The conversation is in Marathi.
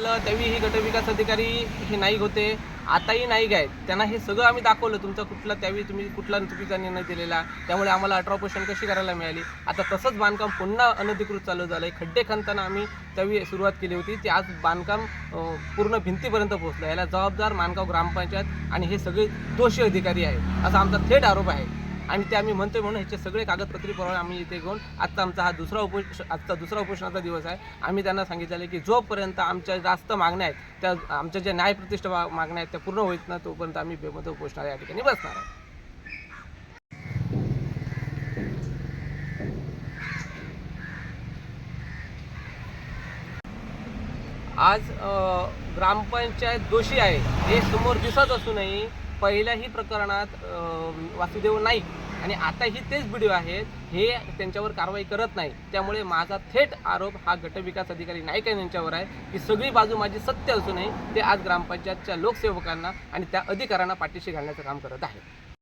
त्यावेळी ही गटविकास अधिकारी हे नाईक होते आताही नाईक आहेत. त्यांना हे सगळं आम्ही दाखवलं तुमचा कुठला त्यावेळी तुम्ही कुठला चुकीचा निर्णय दिलेला. त्यामुळे आम्हाला अठरा पोषण कशी करायला मिळाली? आता तसंच बांधकाम पुन्हा अनधिकृत चालू झालं आहे खड्डे खणताना आम्ही त्यावेळी सुरुवात केली होती. ते आज बांधकाम पूर्ण भिंतीपर्यंत पोहोचलं. याला जबाबदार मानगाव ग्रामपंचायत आणि हे सगळे दोषी अधिकारी आहेत. असा आमचा थेट आरोप आहे. आणि ते आम्ही म्हणतोय म्हणून ह्याचे सगळे कागदपत्री पुरावे आम्ही इथे घेऊन आजचा आमचा हा दुसरा उपोष आजचा दुसरा उपोषणाचा दिवस आहे. आम्ही त्यांना सांगितलेलं की जोपर्यंत आमच्या जास्त मागण्या आहेत त्या आमच्या ज्या न्यायप्रतिष्ठा मागण्या आहेत त्या पूर्ण होत ना तोपर्यंत आम्ही बेमत उपोषणाला या ठिकाणी बसणार आहे. आज ग्रामपंचायत दोषी आहे. हे समोर दिसत असूनही पहिल्याही प्रकरणात वासुदेव नाईक आणि आताही तेच व्हिडिओ आहेत हे त्यांच्यावर कारवाई करत नाही. त्यामुळे माझा थेट आरोप हा गटविकास अधिकारी नाईक यांच्यावर आहे की सगळी बाजू माझी सत्य असूनही ते आज ग्रामपंचायतच्या लोकसेवकांना आणि त्या अधिकाऱ्यांना पाठीशी घालण्याचं काम करत आहे